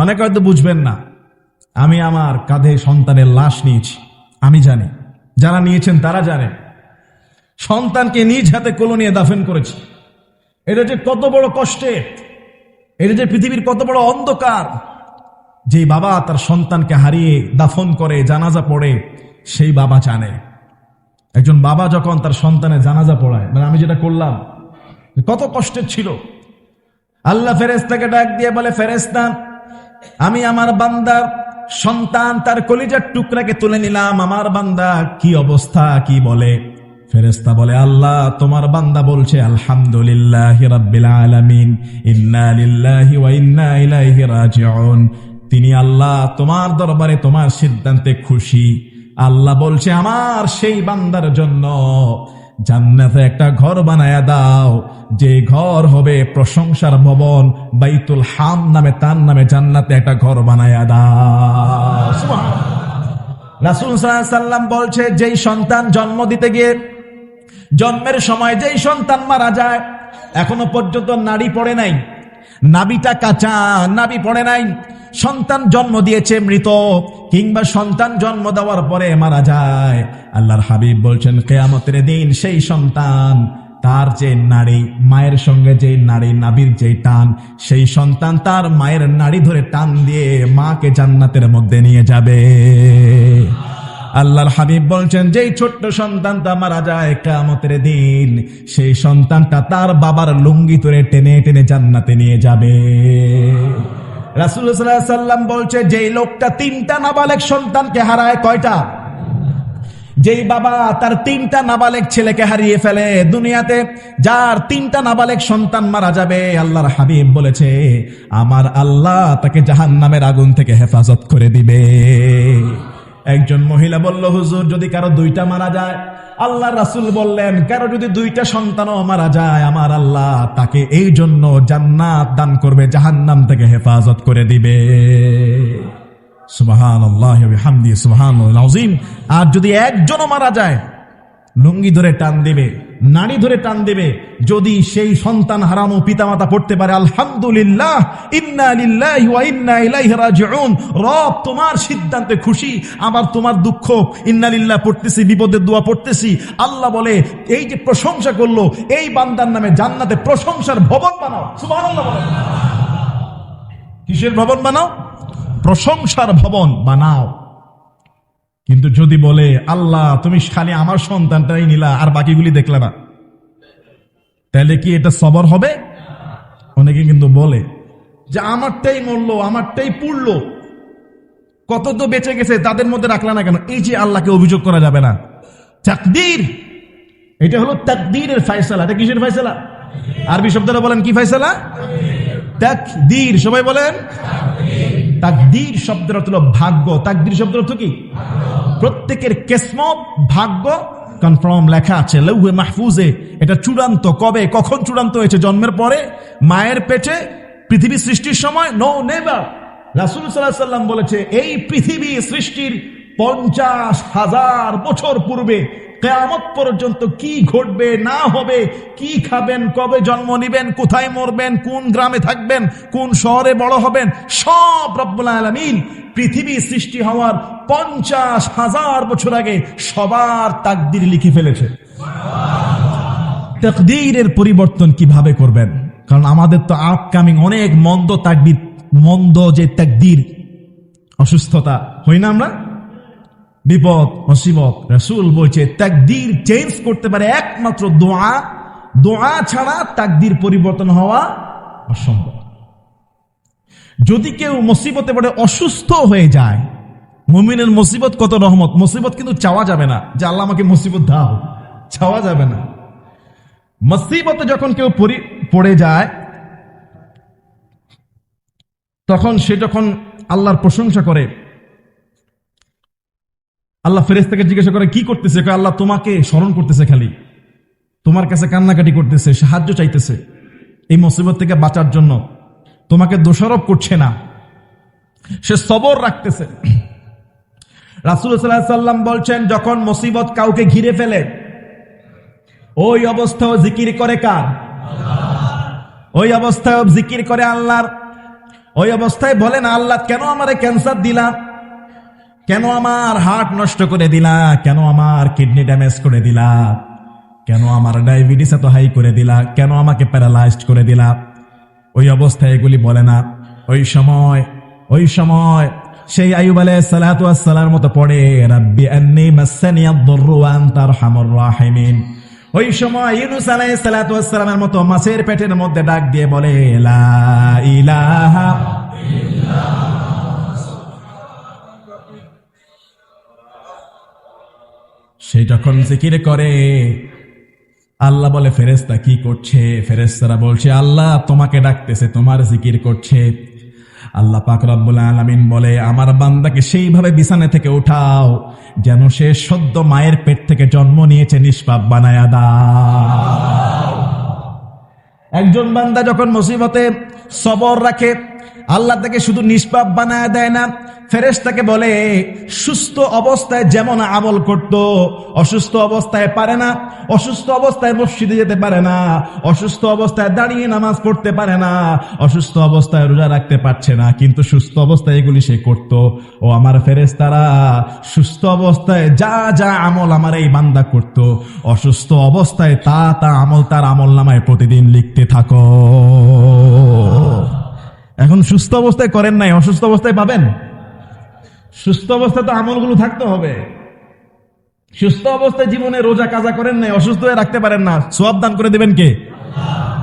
অনেকে হয়তো বুঝবেন না। আমি আমার কাঁধে সন্তানের লাশ নিয়েছি। আমি জানি। যারা নিয়েছেন তারা জানেন। সন্তানকে নিজ হাতে কোলো নিয়ে দাফন করেছি। এটা যে কত বড় কষ্টের এটা যে পৃথিবীর কত বড় অন্ধকার। যে বাবা তার সন্তানকে হারিয়ে দাফন করে, জানাজা পড়ে, সেই বাবা জানে। একজন বাবা যখন তার সন্তানের জানাজা পড়ায় মানে আমি যেটা করলাম, কত কষ্টের ছিল। আল্লাহ ফেরেস্তাকে ডাক দিয়ে বলে ফেরেস্তা আমি আমার বান্দার সন্তান তার কলিজার টুকরাকে তুলে নিলাম। আমার বান্দা, কি অবস্থা, কি বলে? ফেরেস্তা বলে, আল্লাহ, তোমার বান্দা বলছে, আলহামদুলিল্লাহ ইন্না ওয়া ইন্না তিনি আল্লাহ, তোমার দরবারে তোমার সিদ্ধান্তে খুশি। আল্লাহ বলছে, আমার সেই বান্দার জন্য জান্নাতে একটা ঘর বানায়া দাও। যে ঘর হবে প্রশংসার ভবন, বাইতুল হাম নামে তার নামে জান্নাতে একটা ঘর বানায়া দাও। রাসুল সাল্লাম বলছে, যেই সন্তান জন্ম দিতে গিয়ে, জন্মের সময় যেই সন্তান মারা যায়, এখনও পর্যন্ত নাড়ি পড়ে নাই। নাবিটা কাঁচা, নাবি পড়ে নাই। সন্তান জন্ম দিয়েছে মৃত। কিংবা সন্তান জন্ম দেওয়ার পরে মারা যায়। আল্লাহর হাবিব বলছেন, কেয়ামতের দিন সেই সন্তান, তার যে নারী, মায়ের সঙ্গে যে নারী নাবির যে টান, সেই সন্তান তার মায়ের নাড়ি ধরে টান দিয়ে মাকে জান্নাতের মধ্যে নিয়ে যাবে। আল্লাহর হাবিব বলছেন, যেই ছোট্ট সন্তানটা মারা যায় কামতের দিন, সেই সন্তানটা তার বাবার লুঙ্গি ধরে টেনে টেনে জান্নাতে নিয়ে যাবে। রাসুল সাল্লাম বলছে, যেই লোকটা তিনটা নাবালেক সন্তানকে হারায়, কয়টা? যেই বাবা তার তিনটা নাবালেক ছেলেকে হারিয়ে ফেলে দুনিয়াতে, যার তিনটা নাবালেক সন্তান মারা যাবে, আল্লাহর হাবিব বলেছে, আমার আল্লাহ তাকে জাহান নামের আগুন থেকে হেফাজত করে দিবে। একজন মহিলা বলল, হুজুর, যদি কারও দুইটা মারা যায় আল্লাহ রাসুল বললেন, কারও যদি দুইটা সন্তানও মারা যায়, আমার আল্লাহ তাকে এই জন্য জান্নাত দান করবে, জাহান্নাম থেকে হেফাজত করে দিবে। সুবাহান আল্লাহ হামদি সুবাহান আর যদি একজনও মারা যায় লুঙ্গি ধরে টান দেবে, নাড়ি ধরে টান দেবে। যদি সেই সন্তান হারানো পিতামাতা পড়তে পারে, আলহামদুলিল্লাহ রব তোমার সিদ্ধান্তে খুশি, আবার তোমার দুঃখ। ইন্না লিল্লাহ, পড়তেছি, বিপদের দোয়া পড়তেছি। আল্লাহ বলে, এই যে প্রশংসা করল, এই বান্দার নামে জান্নাতে প্রশংসার ভবন বানাও। কিসের ভবন বানাও? প্রশংসার ভবন বানাও। কিন্তু যদি বলে, আল্লাহ, তুমি খালি আমার সন্তানটাই নিলা, আর বাকিগুলি দেখলে না? তাহলে কি এটা সবর হবে? অনেকে কিন্তু বলে যে, আমারটাই মরলো, আমারটাই পুড়লো। কত তো বেঁচে গেছে, তাদের মধ্যে রাখলা না কেন? এই যে আল্লাহকে অভিযোগ করা যাবে না। তাকদীর, এটা হলো তাকদীরের ফায়সালা। এটা কিসের ফায়সালা? আরবি শব্দটা বলেন, কি ফায়সালা? তাকদীর। সবাই বলেন তাকদীর শব্দের অর্থ হলো ভাগ্য। তাকদীর শব্দের অর্থ কি? প্রত্যেকের কেসমত, ভাগ্য কনফার্ম লেখা আছে, লৌহে মাহফুজে। এটা চূড়ান্ত, কবে, কখন চূড়ান্ত হয়েছে, জন্মের পরে, মায়ের পেটে, পৃথিবী সৃষ্টির সময় নো নেভার রাসুল সাল্লাহ সাল্লাম বলেছে, এই পৃথিবী সৃষ্টির পঞ্চাশ হাজার বছর পূর্বে কেয়ামত পর্যন্ত কি ঘটবে, না হবে, কি খাবেন, কবে জন্ম নিবেন, কোথায় মরবেন, কোন গ্রামে থাকবেন, কোন শহরে বড় হবেন, সব রব্বুল পৃথিবী সৃষ্টি হওয়ার পঞ্চাশ হাজার বছর আগে সবার তাকদির লিখে ফেলেছে। তাকদীরের পরিবর্তন কীভাবে করবেন? কারণ আমাদের তো আপকামিং অনেক মন্দ তাকদির, মন্দ যে তাকদির, অসুস্থতা হই না আমরা? বিপদ মুসিবত রসুল বলছে, তাকদির চেঞ্জ করতে পারে একমাত্র দোয়া। দোয়া ছাড়া তাকদির পরিবর্তন হওয়া অসম্ভব। যদি কেউ মুসিবতে পড়ে, অসুস্থ হয়ে যায়, মুমিনের মুসিবত কত রহমত। মুসিবত কিন্তু চাওয়া যাবে না যে আল্লাহ আমাকে মুসিবত দাও। চাওয়া যাবে না। মুসিবতে যখন কেউ পড়ে যায়, তখন সে যখন আল্লাহর প্রশংসা করে আল্লাহ ফেরেস থেকে জিজ্ঞাসা করে, কি করতেছে? আল্লাহ তোমাকে স্মরণ করতেছে খালি। তোমার কাছে কান্নাকাটি করতেছে, সাহায্য চাইতেছে। এই মুসিবত থেকে বাঁচার জন্য তোমাকে দোষারোপ করছে না। সে সবর রাখতেছে। রাসুল সাল্লাম বলছেন, যখন মুসিবত কাউকে ঘিরে ফেলে, ওই অবস্থাও জিকির করে কার? ওই অবস্থায় জিকির করে আল্লাহর। ওই অবস্থায় বলেন, আল্লাহ কেন আমারে ক্যান্সার দিলা? কেন আমার হার্ট নষ্ট করে দিলা? কেন আমার কিডনি ড্যামেজ করে দিলা? কেন আমার ডায়াবেটিস এত হাই করে দিলা? কেন আমাকে প্যারালাইজড করে দিলা? ওই অবস্থায় এগুলি বলে না। ওই সময় ওই সময় সেই আয়ুব আলাইহিস সালাতু ওয়াস সালার মতো পড়ে, রাব্বি আন্নি মাসানি আদ-দুররু ওয়া রাহিমিন। ওই সময় ইউনুস আলাইহিস সালাতু ওয়াস সালামের মতো মাছের পেটের মধ্যে ডাক দিয়ে বলে, লা ইলাহা সে যখন জিকির করে, আল্লাহ বলে ফেরেস্তা কি করছে? ফেরেস্তারা বলছে, আল্লাহ তোমাকে ডাকতেছে, তোমার জিকির করছে। আল্লাহ পাক রব্বুল আলামিন বলে, আমার বান্দাকে সেইভাবে বিছানা থেকে উঠাও, যেন সে সদ্য মায়ের পেট থেকে জন্ম নিয়েছে, নিষ্পাপ বানায়া দাও। একজন বান্দা যখন মুসিবতে সবর রাখে, আল্লাহ তাকে শুধু নিষ্পাপ বানায় দেয় না ফেরেশতাকে বলে, সুস্থ অবস্থায় যেমন আমল করত, অসুস্থ অবস্থায় পারে না, অসুস্থ অবস্থায় মসজিদে যেতে পারে না, অসুস্থ অবস্থায় দাঁড়িয়ে নামাজ পড়তে পারে না, অসুস্থ অবস্থায় রোজা রাখতে পারছে না, কিন্তু সুস্থ অবস্থায় এগুলি সে করত। ও আমার ফেরেশতারা, সুস্থ অবস্থায় যা যা আমল আমার এই বান্দা করত, অসুস্থ অবস্থায় তা তা আমল তার আমল নামায় প্রতিদিন লিখতে থাকো। এখন সুস্থ অবস্থায় করেন নাই, অসুস্থ অবস্থায় পাবেন? সুস্থ অবস্থায় তো আমলগুলো থাকতে হবে। সুস্থ অবস্থায় জীবনে রোজা কাজা করেন নাই, অসুস্থ হয়ে রাখতে পারেন না। সোয়াব দান করে দেবেন কে?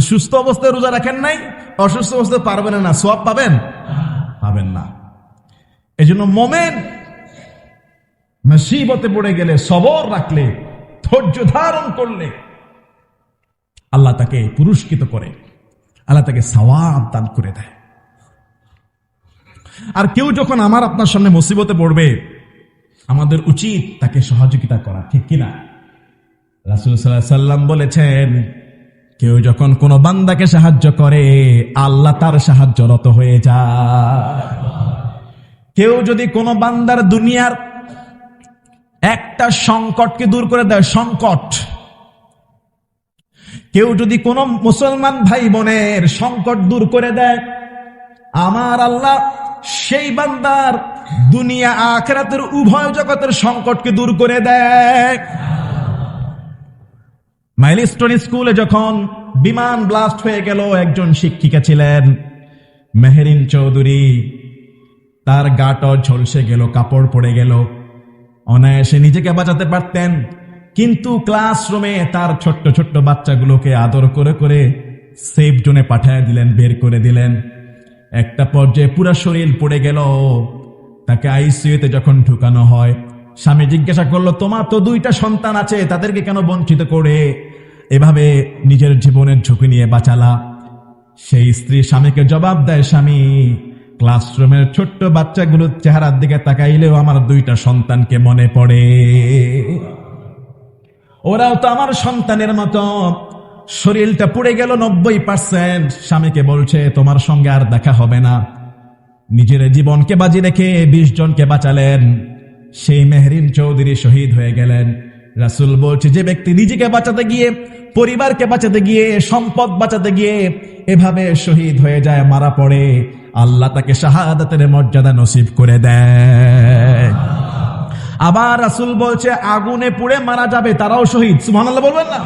সুস্থ অবস্থায় রোজা রাখেন নাই, অসুস্থ অবস্থায় পারবেন না। সোয়াব পাবেন? পাবেন না। এই জন্য মোমেন মুসিবতে পড়ে গেলে, সবর রাখলে, ধৈর্য ধারণ করলে আল্লাহ তাকে পুরস্কৃত করে, আল্লাহ তাকে সওয়াব দান করে দেয়। আর কেউ যখন আমার আপনার সামনে মুসিবতে পড়বে, আমাদের উচিত তাকে সহযোগিতা করা, ঠিক কিনা? রাসুল সাল্লাহ সাল্লাম বলেছেন, কেউ যখন কোনো বান্দাকে সাহায্য করে, আল্লাহ তার সাহায্যরত হয়ে যায়। কেউ যদি কোনো বান্দার দুনিয়ার একটা সংকটকে দূর করে দেয়, সংকট। কেউ যদি কোনো মুসলমান ভাই বোনের সংকট দূর করে দেয়, আমার আল্লাহ সেই বান্দার দুনিয়া আখরাতের উভয় জগতের সংকটকে দূর করে দেয়। মাইলস্টোন স্কুলে যখন বিমান ব্লাস্ট হয়ে গেল, একজন শিক্ষিকা ছিলেন, মেহরিন চৌধুরী। তার গাটা ঝলসে গেল, কাপড় পড়ে গেল। অনায়াসে নিজেকে বাঁচাতে পারতেন, কিন্তু ক্লাসরুমে তার ছোট্ট ছোট্ট বাচ্চাগুলোকে আদর করে করে সেফ জোনে পাঠায় দিলেন, বের করে দিলেন। একটা পর্যায়ে পুরা শরীর পড়ে গেল। তাকে আইসিইউতে যখন ঢুকানো হয়, স্বামী জিজ্ঞাসা করল, তোমার তো দুইটা সন্তান আছে, তাদেরকে কেন বঞ্চিত করে? এভাবে নিজের জীবনের ঝুঁকি নিয়ে বাঁচালা। সেই স্ত্রী স্বামীকে জবাব দেয়, স্বামী, ক্লাসরুমের ছোট্ট বাচ্চাগুলোর চেহারার দিকে তাকাইলেও আমার দুইটা সন্তানকে মনে পড়ে। ওরাও তো আমার সন্তানের মতো। শরীরটা পুড়ে গেল নব্বই পার্সেন্ট স্বামীকে বলছে, তোমার সঙ্গে আর দেখা হবে না। নিজের জীবনকে বাজি রেখে বিশ জনকে বাঁচালেন। সেই মেহরিন চৌধুরী শহীদ হয়ে গেলেন। রাসুল বলছে, যে ব্যক্তি নিজেকে বাঁচাতে গিয়ে, পরিবারকে বাঁচাতে গিয়ে, সম্পদ বাঁচাতে গিয়ে এভাবে শহীদ হয়ে যায়, মারা পড়ে। আল্লাহ তাকে শাহাদাতের মর্যাদা নসিব করে দেয় আবার রাসুল বলছে, আগুনে পুড়ে মারা যাবে, তারাও শহীদ। সুবহানাল্লাহ বলবেন না?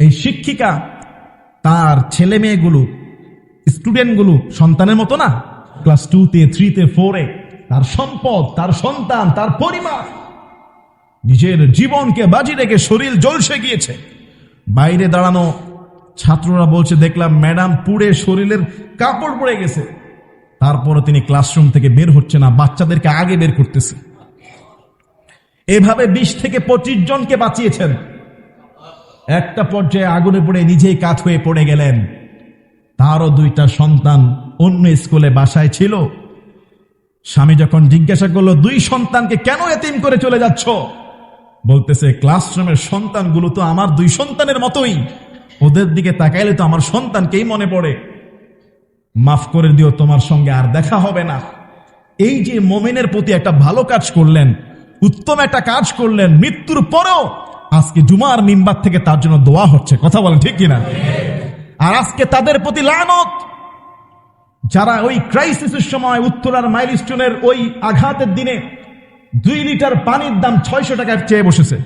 এই শিক্ষিকা তার ছেলে মেয়েগুলো স্টুডেন্টগুলো সন্তানের মতো না? ক্লাস টুতে থ্রিতে ফোরে তার সম্পদ, তার সন্তান, তার পরিবার। নিজের জীবনকে বাজি রেখে শরীর জলসে গিয়েছে। বাইরে দাঁড়ানো ছাত্ররা বলছে, দেখলাম ম্যাডাম পুড়ে শরীরের কাপড় পড়ে গেছে। তারপরে তিনি ক্লাসরুম থেকে বের হচ্ছে না, বাচ্চাদেরকে আগে বের করতেছে। এভাবে বিশ থেকে পঁচিশ জনকে বাঁচিয়েছেন। একটা পর্যায়ে আগুনে পড়ে নিজেই কাত হয়ে পড়ে গেলেন। তারও দুইটা সন্তান অন্য স্কুলে বাসায় ছিল। স্বামী যখন জিজ্ঞাসা করল, দুই সন্তানকে কেন এতিম করে চলে যাচ্ছ? বলতেছে, ক্লাসরুমের সন্তানগুলো তো আমার দুই সন্তানের মতোই। ওদের দিকে তাকাইলে তো আমার সন্তানকেই মনে পড়ে। মাফ করে দিও, তোমার সঙ্গে আর দেখা হবে না। এই যে মোমেনের প্রতি একটা ভালো কাজ করলেন, উত্তম একটা কাজ করলেন, মৃত্যুর পরেও আজকে জুমার মিম্বার থেকে তার জন্য দোয়া হচ্ছে। কথা বলেন ঠিক কিনা? আর আজকে তাদের প্রতি লানত। যারা ওই ক্রাইসিসের সময় উত্তরার মাইলস্টোনের ওই আঘাতের দিনে দুই লিটার পানির দাম ছয়শো টাকার চেয়ে বসেছে।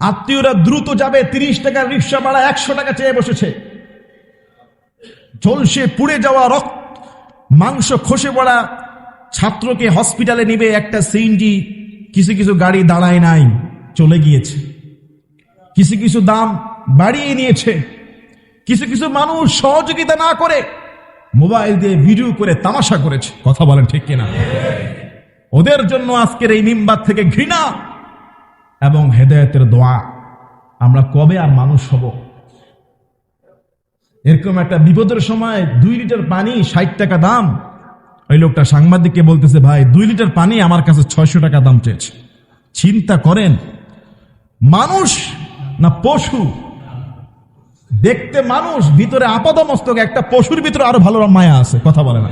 আত্মীয়রা দ্রুত যাবে, তিরিশ টাকার রিক্সা ভাড়া একশো টাকা চেয়ে বসেছে। ঝলসে পুড়ে যাওয়া রক্ত, মাংস খসে পড়া ছাত্রকে হসপিটালে নিবে একটা সিএনজি কিছু কিছু গাড়ি দাঁড়ায় নাই, চলে গিয়েছে। কিছু কিছু দাম বাড়িয়ে নিয়েছে। কিছু কিছু মানুষ সহযোগিতা না করে মোবাইল দিয়ে ভিডিও করে তামাশা করেছে। কথা বলেন ঠিক কিনা? ওদের জন্য আজকের এই মিম্বার থেকে ঘৃণা এবং হেদায়তের দোয়া। আমরা কবে আর মানুষ হব? এরকম একটা বিপদের সময় দুই লিটার পানি ষাট টাকা দাম ওই লোকটা সাংবাদিককে বলতেছে, ভাই, দুই লিটার পানি আমার কাছে ছয়শো টাকা দাম চেয়েছে। চিন্তা করেন, মানুষ না পশু? দেখতে মানুষ, ভিতরে আপাদ মস্তক একটা পশুর ভিতরে আরও ভালো মায়া আছে, কথা বলে না।